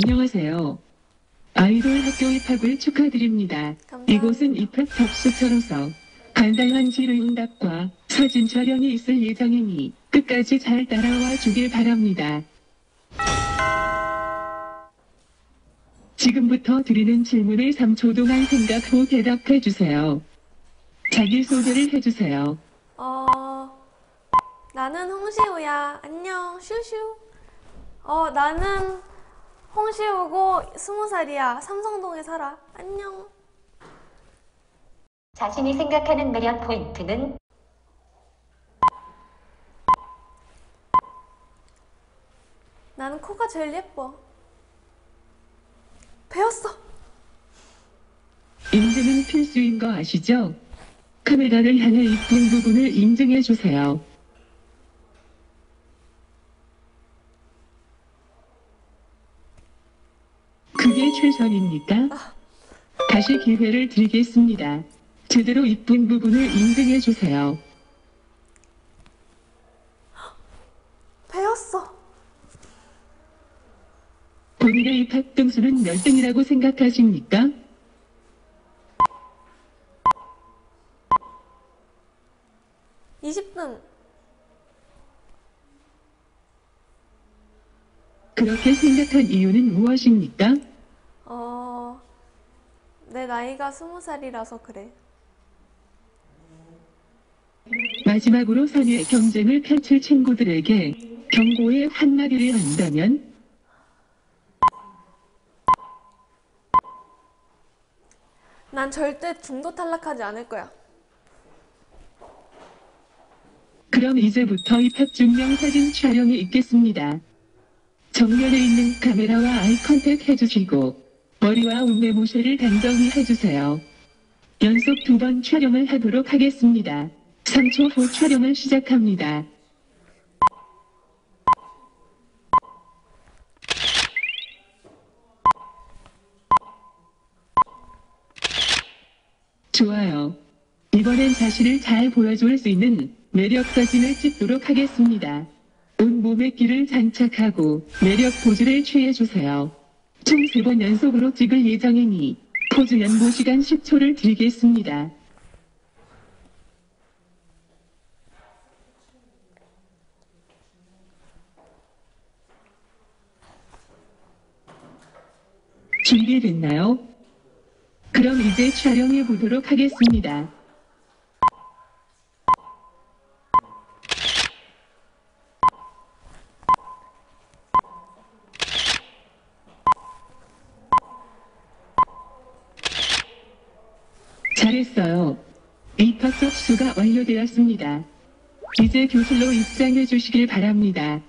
안녕하세요. 아이돌 학교 입학을 축하드립니다. 감사합니다. 이곳은 입학 접수처로서 간단한 질의응답과 사진 촬영이 있을 예정이니 끝까지 잘 따라와 주길 바랍니다. 지금부터 드리는 질문을 3초 동안 생각 후 대답해 주세요. 자기소개를 해주세요. 어, 나는 홍시우야. 안녕, 슈슈. 어, 나는 홍시우고 스무 살이야. 삼성동에 살아. 안녕. 자신이 생각하는 매력 포인트는 나는 코가 제일 예뻐. 배웠어. 인증은 필수인 거 아시죠? 카메라를 향해 이쁜 부분을 인증해 주세요. 그게 최선입니까? 다시 기회를 드리겠습니다. 제대로 이쁜 부분을 인증해 주세요. 배웠어. 본인의 입학 등수는 몇 등이라고 생각하십니까? 이십 등 그렇게 생각한 이유는 무엇입니까? 나이가 스무 살이라서 그래. 마지막으로 선의 경쟁을 펼칠 친구들에게 경고의 한마디를 한다면 난 절대 중도 탈락하지 않을 거야. 그럼 이제부터 입학 증명 사진 촬영이 있겠습니다. 정면에 있는 카메라와 아이 컨택 해주시고 머리와 옷매모셔를 단정히 해주세요. 연속 두 번 촬영을 하도록 하겠습니다. 3초 후 촬영을 시작합니다. 좋아요. 이번엔 자신을 잘 보여줄 수 있는 매력 사진을 찍도록 하겠습니다. 온몸에 끼를 장착하고 매력 포즈를 취해주세요. 총세번 연속으로 찍을 예정이니 포즈 연보 시간 10초를 드리겠습니다. 준비됐나요? 그럼 이제 촬영해 보도록 하겠습니다. 잘했어요. 입학 접수가 완료되었습니다. 이제 교실로 입장해 주시길 바랍니다.